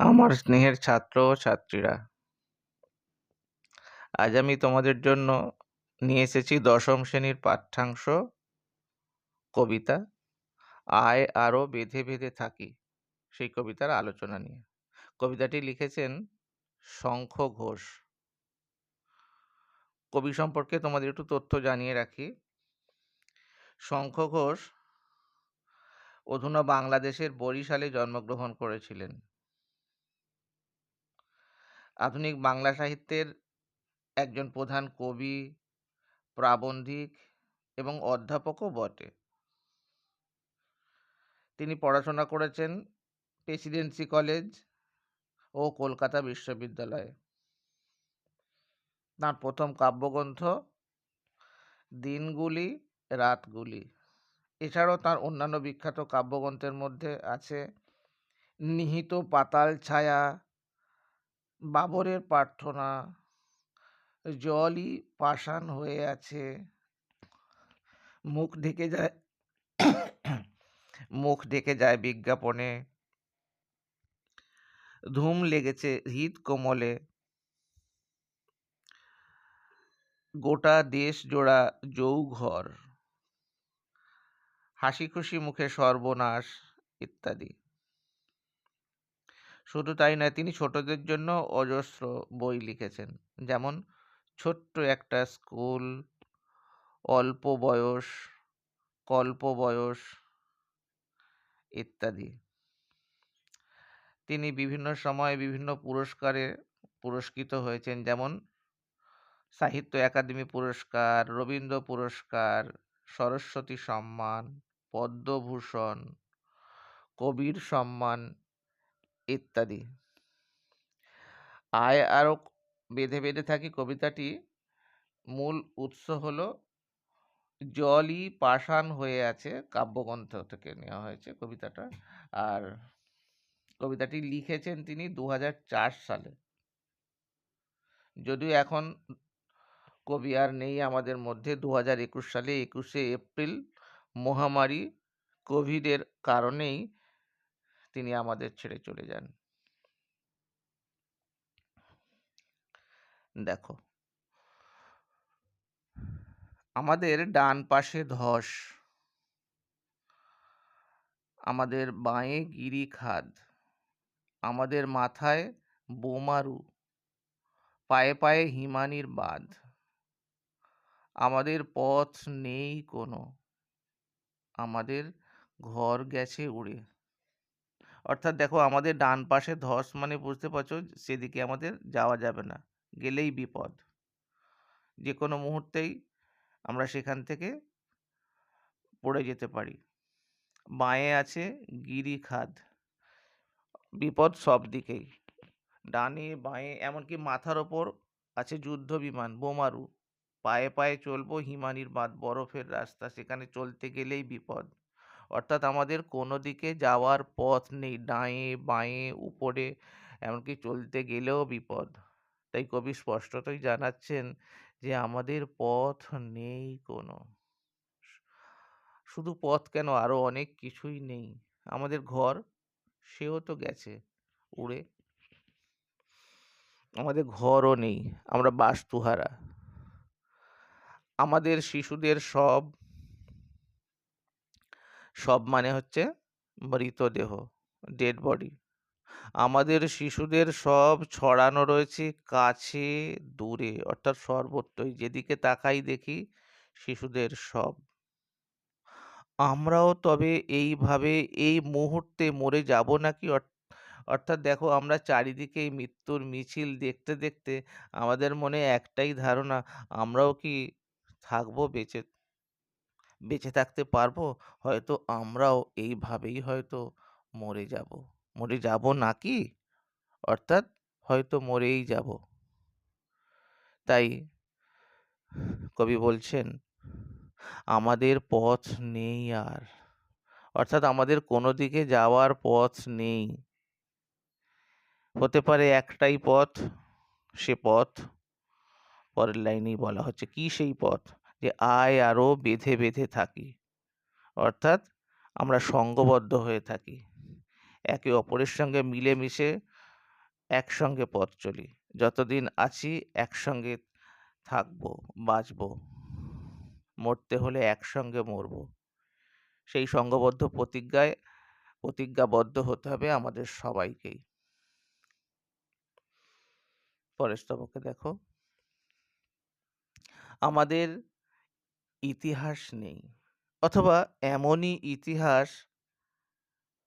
আমার স্নেহের ছাত্র ও ছাত্রীরা। আজ আমি তোমাদের জন্য নিয়ে এসেছি দশম শ্রেণির পাঠ্যাংশ, কবিতা। আয় আরও বেঁধে বেঁধে থাকি, সেই কবিতার আলোচনা নিয়ে। কবিতাটি লিখেছেন শঙ্খ ঘোষ। কবি সম্পর্কে তোমাদের একটু তথ্য জানিয়ে রাখি। শঙ্খ ঘোষ অধুনা বাংলাদেশের বরিশালে জন্মগ্রহণ করেছিলেন। আধুনিক বাংলা সাহিত্যের একজন প্রধান কবি, প্রাবন্ধিক এবং অধ্যাপকও বটে। তিনি পড়াশোনা করেছেন প্রেসিডেন্সি কলেজ ও কলকাতা বিশ্ববিদ্যালয়ে। তাঁর প্রথম কাব্যগ্রন্থ দিনগুলি, রাতগুলি। এছাড়াও তার অন্যান্য বিখ্যাত কাব্যগ্রন্থের মধ্যে আছে নিহিত পাতাল ছায়া বাবরের প্রার্থনা, জলই পাষাণ হয়ে আছে। মুখ ঢেকে যায়, মুখ ঢেকে যায় বিজ্ঞাপনে। ধুম লেগেছে হৃদ কোমলে। গোটা দেশ জোড়া যৌঘর। হাসি খুশি মুখে সর্বনাশ ইত্যাদি। শুধু তাই নয়, তিনি ছোটদের জন্য অজস্র বই লিখেছেন। যেমন, ছোট্ট একটা স্কুল, অল্প বয়স, কল্প বয়স ইত্যাদি। তিনি বিভিন্ন সময়ে বিভিন্ন পুরস্কারে পুরস্কৃত হয়েছেন। যেমন, সাহিত্য একাডেমি পুরস্কার রবীন্দ্র পুরস্কার সরস্বতী সম্মান পদ্মভূষণ কবির সম্মান ইত্যাদি। আয় আরও বেঁধে বেঁধে থাকি কবিতাটি। মূল উৎস হলো, জলই পাষাণ হয়ে আছে, কাব্যগ্রন্থ থেকে নেওয়া হয়েছে কবিতাটা। আর কবিতাটি লিখেছেন তিনি দু হাজার চার সালে। যদিও এখন কবি আর নেই আমাদের মধ্যে দু হাজার একুশ সালে একুশে এপ্রিল মহামারী কোভিডের কারণেই তিনি আমাদের ছেড়ে চলে যান। দেখো, আমাদের ডান পাশে ধস, আমাদের বাঁয়ে গিরি খাদ, আমাদের মাথায় বোমারু, পায়ে পায়ে হিমানির বাঁধ, আমাদের পথ নেই কোনো, আমাদের ঘর গেছে উড়ে। অর্থাৎ দেখো আমাদের ডান পাশে ধস মানে বুঝতে পারছ সেদিকে আমাদের যাওয়া যাবে না, গেলেই বিপদ। যে কোনো মুহূর্তেই আমরা সেখান থেকে পড়ে যেতে পারি। বাঁয়ে আছে গিরি খাদ, বিপদ সব দিকেই। ডানে বাঁয়ে এমনকি মাথার ওপর আছে যুদ্ধ বিমান, বোমারু। পায়ে পায়ে চলবো হিমানির বাঁধ, বরফের রাস্তা, সেখানে চলতে গেলেই বিপদ। অর্থাৎ আমাদের কোনো দিকে যাওয়ার পথ নেই। ডাঁয়ে, বাঁয়ে, উপরে, এমনকি চলতে গেলেও বিপদ। তাই কবি স্পষ্টতই জানাচ্ছেন যে আমাদের পথ নেই কোনো। শুধু পথ কেন? আরও অনেক কিছুই নেই। আমাদের ঘর, সেও তো গেছে উড়ে। আমাদের ঘরও নেই। আমরা বাস্তুহারা। আমাদের শিশুদের সব সব মানে হচ্ছে মৃতদেহ ডেড বডি আমাদের শিশুদের সব ছড়ানো রয়েছে কাছে, দূরে, অর্থাৎ সর্বত্রই। যেদিকে তাকাই দেখি শিশুদের সব। আমরাও তবে এইভাবে এই মুহূর্তে মরে যাব নাকি? অর্থাৎ দেখো আমরা চারিদিকে এই মৃত্যুর মিছিল দেখতে দেখতে আমাদের মনে একটাই ধারণা, আমরাও কি থাকব বেঁচে? বেঁচে থাকতে পারব, হয়তো আমরাও এইভাবেই হয়তো মরে যাব। মরে যাব নাকি অর্থাৎ হয়তো মরেই যাব। তাই কবি বলছেন, আমাদের পথ নেই আর। অর্থাৎ আমাদের কোনো দিকে যাওয়ার পথ নেই। হতে পারে একটাই পথ, সে পথ পরের লাইনেই বলা হচ্ছে। কি সেই পথ? যে আয় আরও বেঁধে বেঁধে থাকি। অর্থাৎ আমরা সঙ্গবদ্ধ হয়ে থাকি। একে অপরের সঙ্গে মিলেমিশে একসঙ্গে পথ চলি। যতদিন আছি একসঙ্গে থাকব, বাঁচবো। মরতে হলে একসঙ্গে মরব। সেই সঙ্গবদ্ধ প্রতিজ্ঞায় প্রতিজ্ঞাবদ্ধ হতে হবে আমাদের সবাইকেই। পরের স্তবকে দেখো। আমাদের ইতিহাস নেই। অথবা এমনই ইতিহাস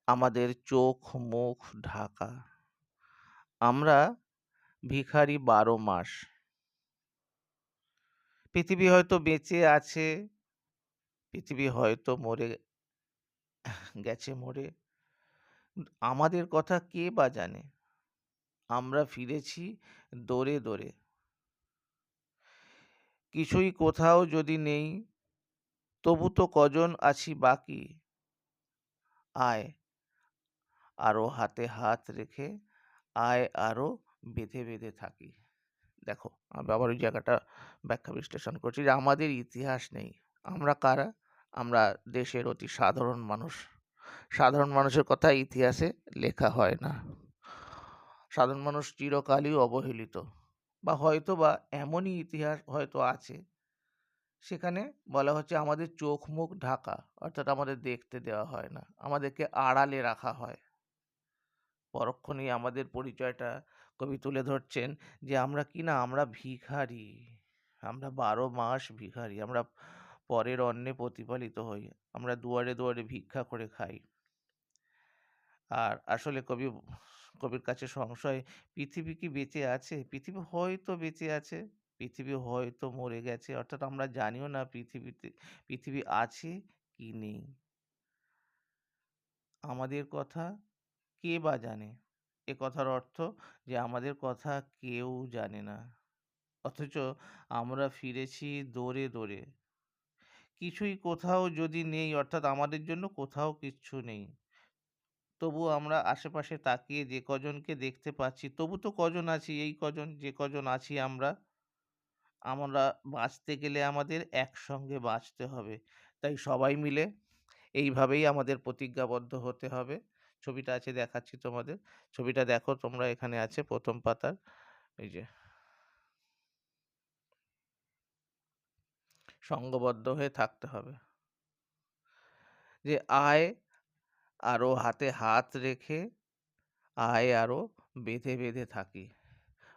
আমাদের চোখ, মুখ ঢাকা। আমরা ভিখারি বারো মাস। পৃথিবী হয়তো বেঁচে আছে, পৃথিবী হয়তো মরে গেছে মরে। আমাদের কথা কে বা জানে? আমরা ফিরেছি দৌড়ে দৌড়ে কিছুই কোথাও যদি নেই, তবু তো কজন আছি বাকি? আয়, আরও হাতে হাত রেখে আয়, আরও বেঁধে বেঁধে থাকি। দেখো, আমি আবার ওই জায়গাটা ব্যাখ্যা বিশ্লেষণ করছি যে আমাদের ইতিহাস নেই। আমরা কারা? আমরা দেশের অতি সাধারণ মানুষ। সাধারণ মানুষের কথা ইতিহাসে লেখা হয় না। সাধারণ মানুষ চিরকালই অবহেলিত। বা হয়তো বা এমনই ইতিহাস হয়তো আছে। সেখানে বলা হচ্ছে আমাদের চোখ মুখ ঢাকা, অর্থাৎ আমাদের দেখতে দেওয়া হয় না, আমাদেরকে আড়ালে রাখা হয়। পরক্ষণেই আমাদের পরিচয়টা কবি তুলে ধরছেন যে আমরা কি না, আমরা ভিখারি, আমরা বারো মাস ভিখারি, আমরা পরের অন্নে প্রতিপালিত হই, আমরা দুয়ারে দুয়ারে ভিক্ষা করে খাই। আর আসলে কবি কবির কাছে সংশয়, পৃথিবী কি বেঁচে আছে? পৃথিবী হয়তো বেঁচে আছে, পৃথিবী হয়তো মরে গেছে, অর্থাৎ আমরা জানিও না পৃথিবীতে, পৃথিবী আছে কি নেই? আমাদের কথা কে বা জানে? এ কথার অর্থ যে আমাদের কথা কেউ জানে না। অথচ আমরা ফিরেছি দৌড়ে দৌড়ে। কিছুই কোথাও যদি নেই, অর্থাৎ আমাদের জন্য কোথাও কিচ্ছু নেই। তবু আমরা আশেপাশে তাকিয়ে যে কজনকে দেখতে পাচ্ছি, তবু তো কজন আছি, এই কজন, যে কজন আছি আমরা আমরা বাঁচতে গেলে আমাদের একসঙ্গে বাঁচতে হবে। তাই সবাই মিলে এইভাবেই আমাদের প্রতিজ্ঞাবদ্ধ হতে হবে। ছবিটা আছে, দেখাচ্ছি তোমাদের। ছবিটা দেখো, তোমরা এখানে আছে, প্রথম পাতার। এই যে। সঙ্গবদ্ধ হয়ে থাকতে হবে। যে আয় আরও হাতে হাত রেখে আয় আরও বেঁধে বেঁধে থাকি।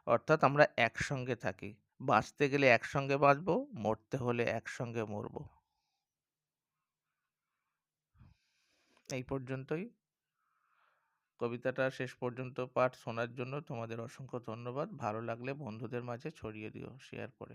অর্থাৎ আমরা একসঙ্গে থাকি। বাঁচতে গেলে একসঙ্গে বাঁচবো, মরতে হলে একসঙ্গে মরবো। এই পর্যন্তই। কবিতাটা শেষ পর্যন্ত পাঠ শোনার জন্য তোমাদের অসংখ্য ধন্যবাদ। ভালো লাগলে বন্ধুদের মাঝে ছড়িয়ে দিও শেয়ার করে।